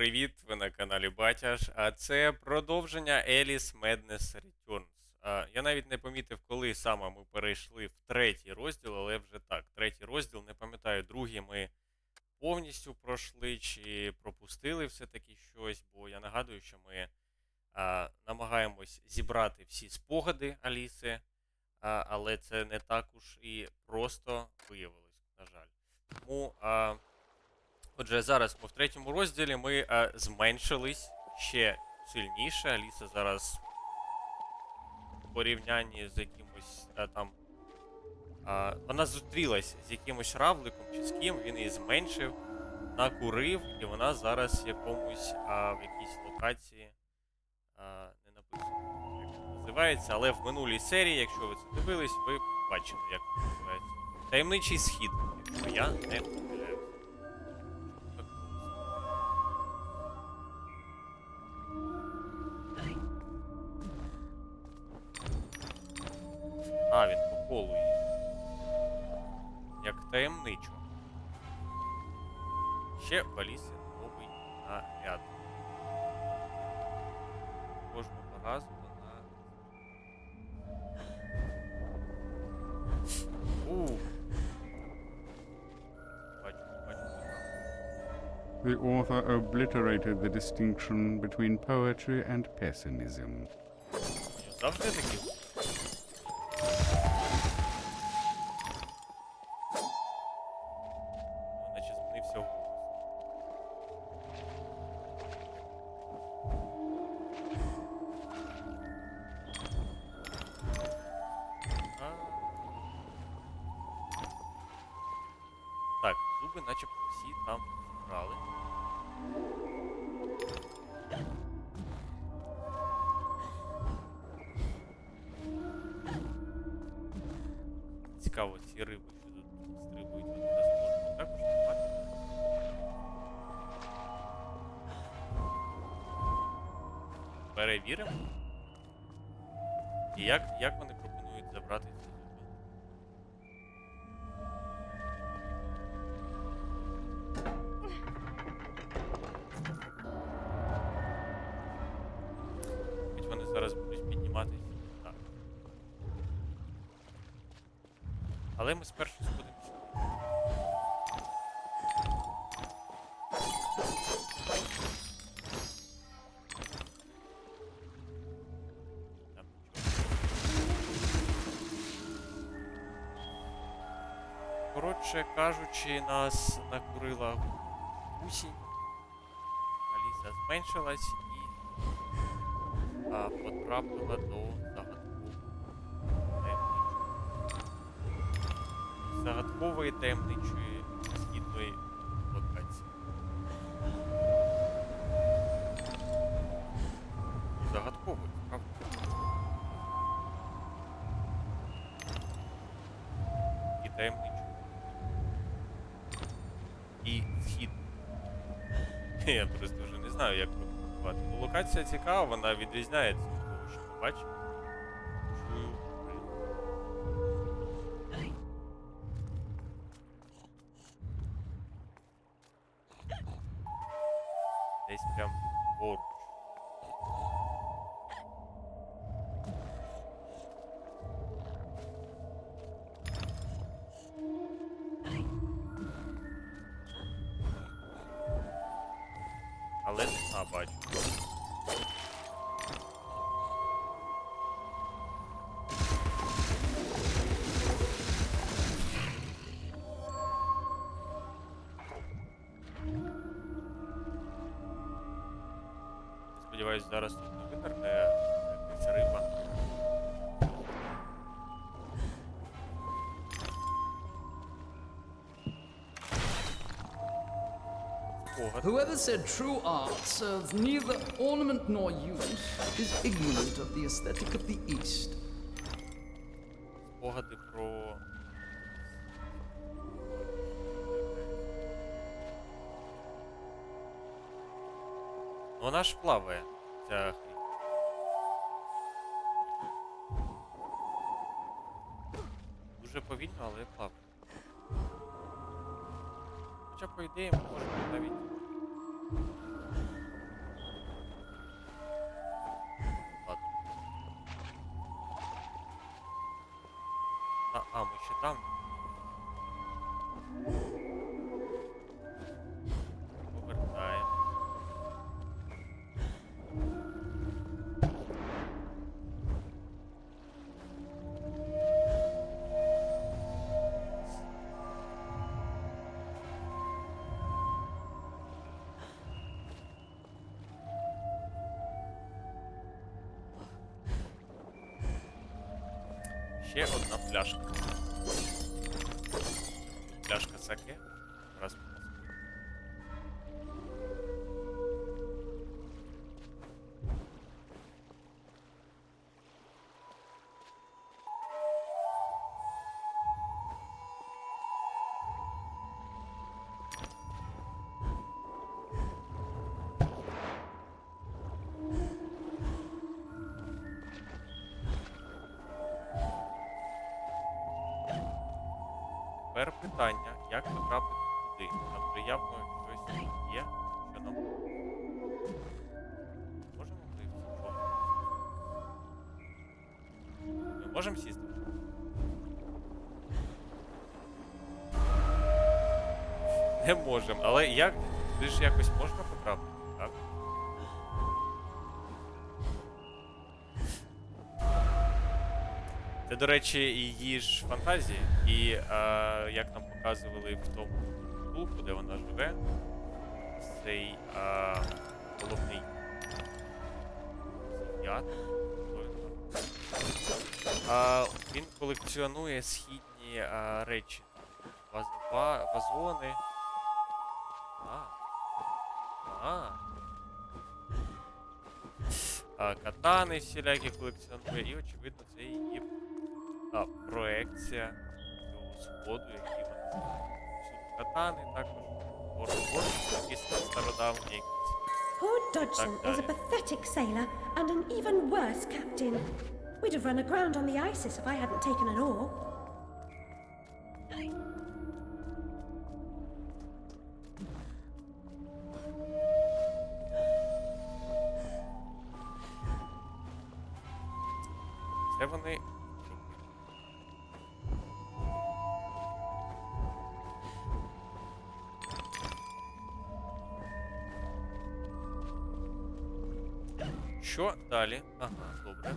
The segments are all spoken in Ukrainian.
привіт! Ви на каналі Батяш. А це продовження Alice Madness Returns. Я навіть не помітив, коли саме ми перейшли в третій розділ, але вже так. Третій розділ, не пам'ятаю, другий ми повністю пройшли чи пропустили все-таки щось, бо я нагадую, що ми намагаємось зібрати всі спогади Аліси, але це не так уж і просто виявилось, на жаль. Тому. Отже, зараз ми в третьому розділі ми е, зменшились ще сильніше. Аліса зараз в порівнянні з якимось е, там. А, вона зустрілась з якимось равликом чи з ким, він її зменшив, накурив, і вона зараз якомусь а, в якійсь локації. А, не написано, як це називається, але в минулій серії, якщо ви це дивились, ви бачили, як це називається. Таємничий схід, якщо я не Ще в Алісі новий наряд. Кожного разу вона. У. Бачу, бачу, там. The author obliterated the distinction between poetry and pessimism. Ні, Завжди такі. Так, зуби начебто всі там брали. Цікаво, ці риби, що тут стрибують, вони нас можуть також тримати. Перевіримо. І як, як вони Але ми спершу сходимо. Коротше кажучи, нас накурила гусінь. Аліса зменшилась і а, потрапила до загадкової таємничої східної локації. Загадкової, правда? І таємничої. І східної. Я просто вже не знаю, як. Ну, локація цікава, вона відрізняється від того, що ми бачимо. Але а, бачу. Whoever said true art serves neither ornament nor use is ignorant of the aesthetic of the East. Спогади про. Ну, Вона ж плаває, ця хрінь. Дуже повільно, але плаває. Хоча, по ідеї, ми можемо навіть. Ладно. А, а, ми ще там. Ще одна пляшка. Пляшка саке. Тепер питання, як потрапити туди? Там вже явно щось є, що нам. Можемо ми в цю? Ми можемо сісти? Не можемо, але як? Ти ж якось можна потрапити, Це, до речі, її ж фантазії. І е, як нам показували в тому клубу, де вона живе, цей е, головний він там? Е, він колекціонує східні е, речі. Ваз, ва, вазони. А. А. А, катани всілякі колекціонує, і очевидно це її а, проекція цього сходу, який вони всюди катани також. Ворогор, якісь стародавні якісь. Poor Dodgson is a Dale. pathetic sailor and an even worse captain. We'd have run aground on the Isis if I hadn't taken an oar. Що далі? Ага, добре.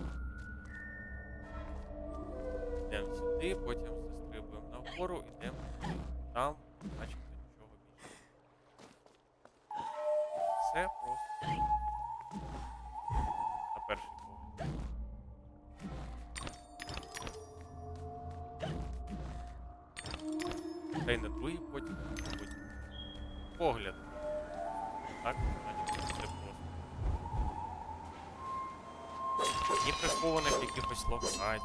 Ні прихованих якихось локацій.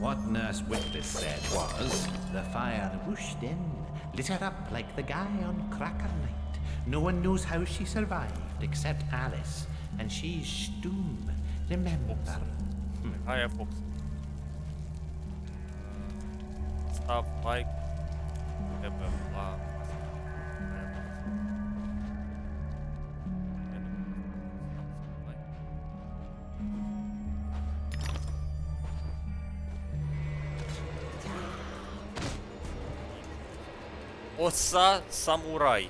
What Nurse Whitless said was, the fire whooshed in, lit her up like the guy on Cracker Night. No one knows how she survived except Alice, and she's stoom. Remember. Hmm. I have books. Stop like... Оса самурай.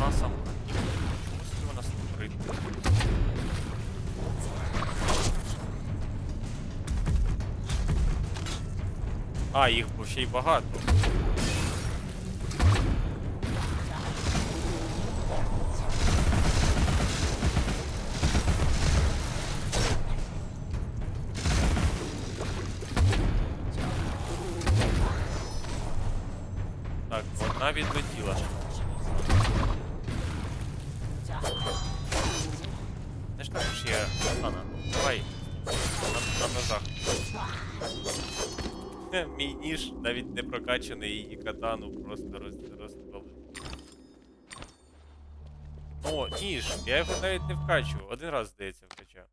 Самурай. Чому собі вона? А, їх ще й багато. Відлетіла. Де ж також є катана? Давай. На, на ножах. Мій ніж навіть не прокачаний її катану просто роз, розколив. О, ніж! Я його навіть не вкачував. Один раз, здається, вкачав.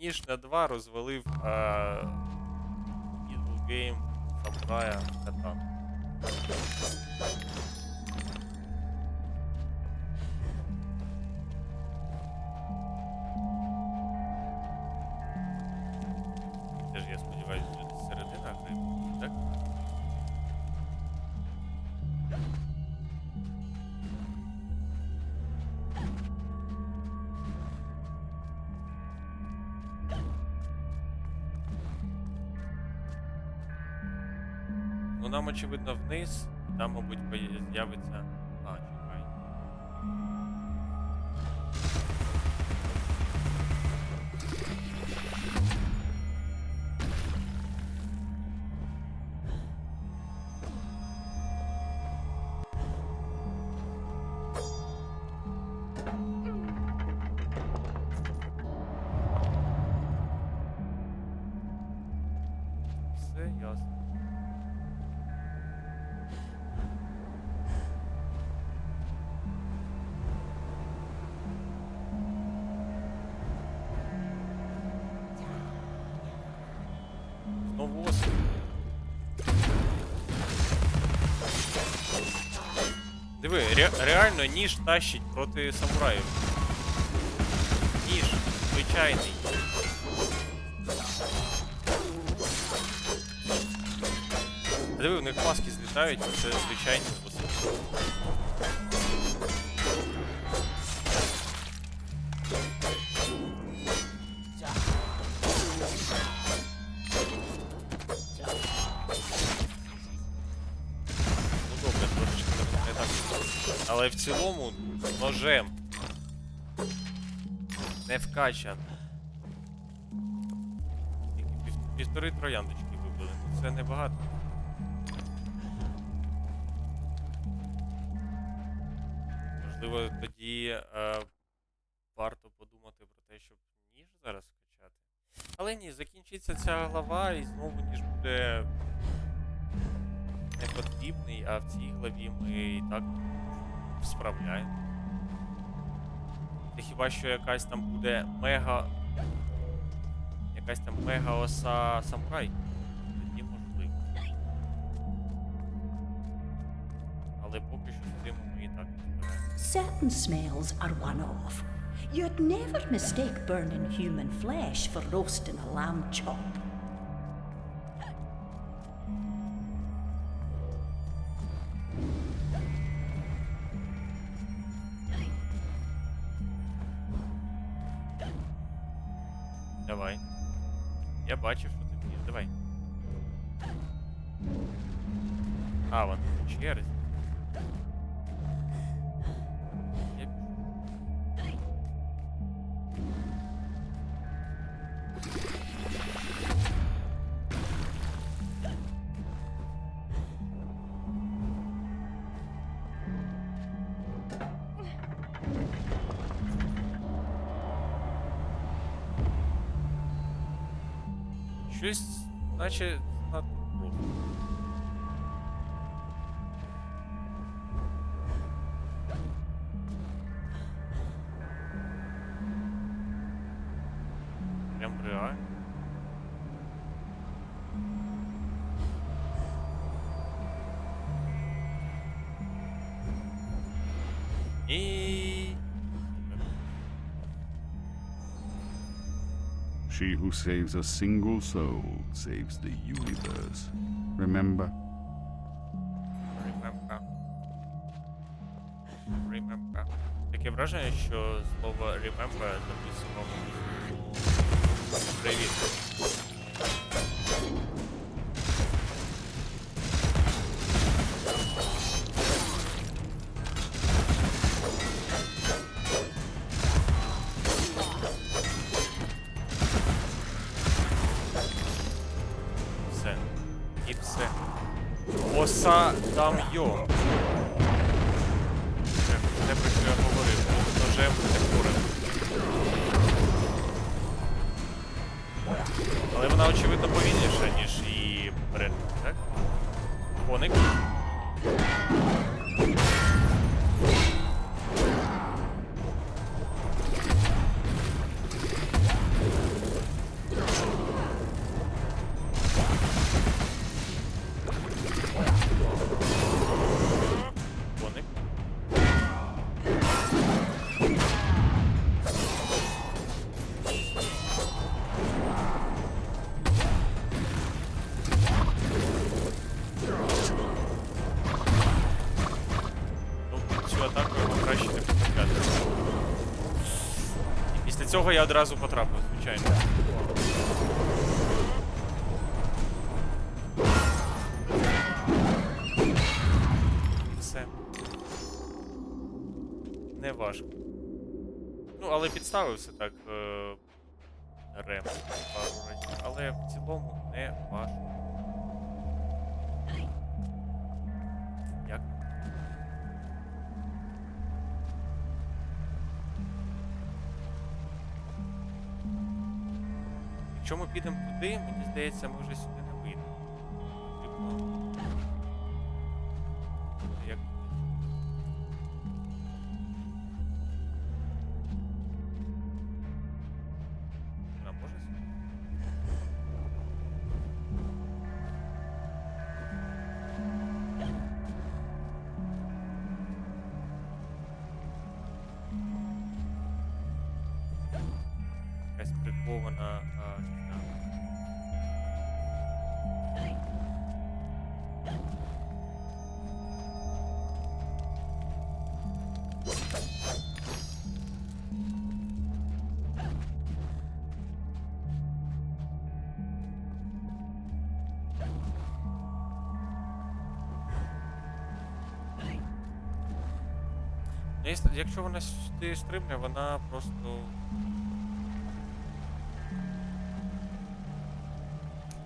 Ніж на два розвалив а, Game самурая катану. Це ж я сподіваюся, Ну нам очевидно вниз, там, мабуть, з'явиться. Знову осінь. Диви, ре реально ніж тащить проти самураїв. Ніж, звичайний. Диви, у них маски злітають, це звичайний осінь. Але в цілому ножем. Не вкачан. Півтори трояндочки вибили. Це небагато. Можливо, тоді е, варто подумати про те, щоб ніж зараз скачати. Але ні, закінчиться ця глава і знову ніж буде не потрібний, а в цій главі ми і так справляємо. Це хіба що якась там буде мега. Якась там мега оса самурай. Тоді можливо. Але поки що з ми і так. Certain smells are one off. You'd never mistake burning human flesh for roasting a lamb chop. Я бачив, що ти вмієш. Давай. А, вон в Щось, наче надто She who saves a single soul saves the universe. Remember? Remember. Remember. Таке враження, що слово remember записано Привіт. Після цього я одразу потрапив, звичайно. Все. Не важко. Ну, але підставився так. Е- рем. Але в цілому не важко. Якщо ми підемо туди, мені здається, ми вже сюди не якщо- вона сюди стрибне, вона просто.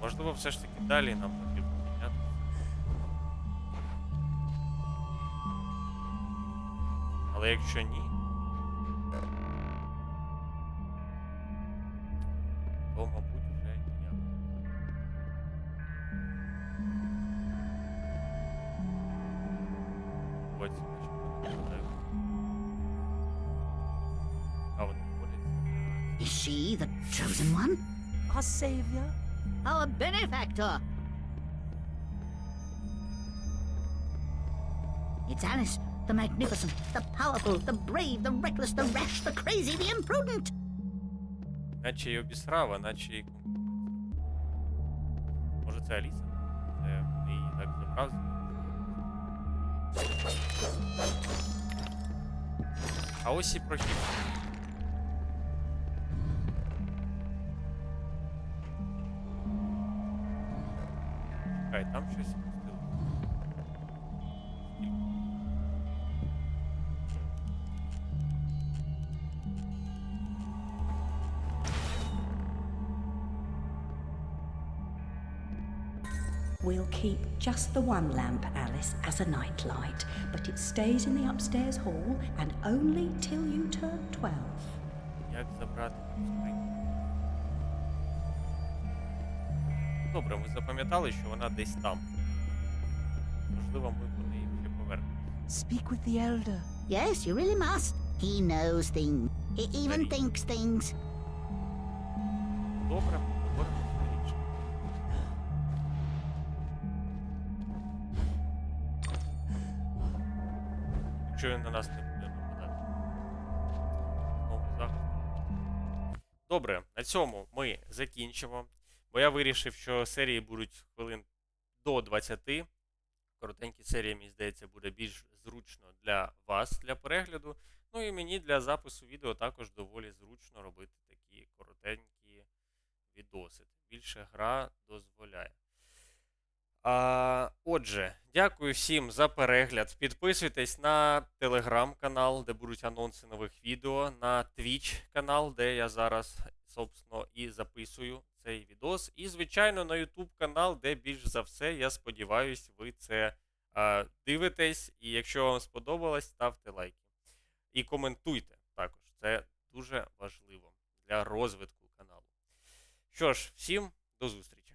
Можливо, все ж таки далі нам потрібно міняти. Але якщо ні. chosen one? Our savior? Our benefactor? It's Alice, the magnificent, the powerful, the brave, the reckless, the rash, the crazy, the imprudent. Наче й обісрав, а наче й Може це Аліса? Це вони її так забрав. А ось і прохід. just the one lamp, Alice, as a nightlight, but it stays in the upstairs hall and only till you turn 12. Як забрати цю скриньку? Добре, ми запам'ятали, що вона десь там. Можливо, ми по неї ще повернемося. Speak with the elder. Yes, you really must. He knows things. He even Ready. thinks things. Добре, Якщо він на нас не буде нападати. Знову захист. Добре, на цьому ми закінчимо. Бо я вирішив, що серії будуть хвилин до 20. Коротенькі серії, мені здається, буде більш зручно для вас для перегляду. Ну і мені для запису відео також доволі зручно робити такі коротенькі відоси. Більше гра. А, отже, дякую всім за перегляд. Підписуйтесь на телеграм-канал, де будуть анонси нових відео, на Twitch канал, де я зараз, собственно, і записую цей відос. І, звичайно, на YouTube канал, де більш за все, я сподіваюся, ви це а, дивитесь. І якщо вам сподобалось, ставте лайки. І коментуйте також. Це дуже важливо для розвитку каналу. Що ж, всім до зустрічі.